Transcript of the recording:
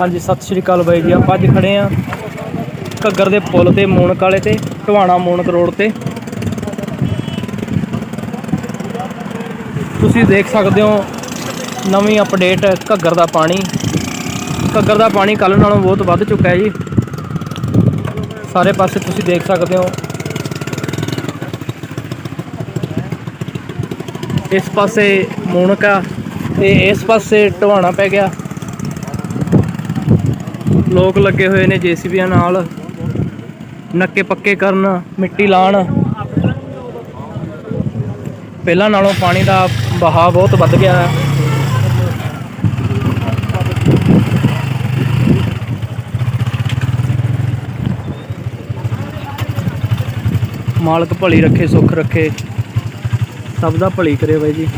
ਹਾਂਜੀ, ਸਤਿ ਸ਼੍ਰੀ ਅਕਾਲ ਬਾਈ ਜੀ। ਆਪਾਂ ਅੱਜ ਖੜੇ ਆ ਘੱਗਰ ਦੇ ਪੁਲ ਤੇ, ਮੂਨਕ ਵਾਲੇ ਤੇ ਟਵਾਣਾ ਮੂਨਕ ਰੋਡ ਤੇ। ਤੁਸੀਂ ਦੇਖ ਸਕਦੇ ਹੋ ਨਵੀਂ ਅਪਡੇਟ ਘੱਗਰ ਦਾ ਪਾਣੀ। ਘੱਗਰ ਦਾ ਪਾਣੀ ਕੱਲ ਨਾਲੋਂ ਬਹੁਤ ਵੱਧ ਚੁੱਕਾ ਹੈ ਜੀ। ਸਾਰੇ ਪਾਸੇ ਤੁਸੀਂ ਦੇਖ ਸਕਦੇ ਹੋ। ਇਸ ਪਾਸੇ ਮੂਨਕ ਆ ਤੇ ਇਸ ਪਾਸੇ ਟਵਾਣਾ ਪੈ ਗਿਆ। ਲੋਕ ਲੱਗੇ ਹੋਏ ਨੇ ਜੀਸੀਬੀਆਂ ਨਾਲ। ਨੱਕੇ ਪੱਕੇ ਕਰਨ, ਮਿੱਟੀ ਲਾਣ। ਪਹਿਲਾਂ ਨਾਲੋਂ ਪਾਣੀ ਦਾ ਬਹਾਅ ਬਹੁਤ ਵੱਧ ਗਿਆ ਹੈ। ਮਾਲਕ ਭਲੀ ਰੱਖੇ, ਸੁੱਖ ਰੱਖੇ। ਸਭ ਦਾ ਭਲੀ ਕਰੇ ਬਾਈ ਜੀ।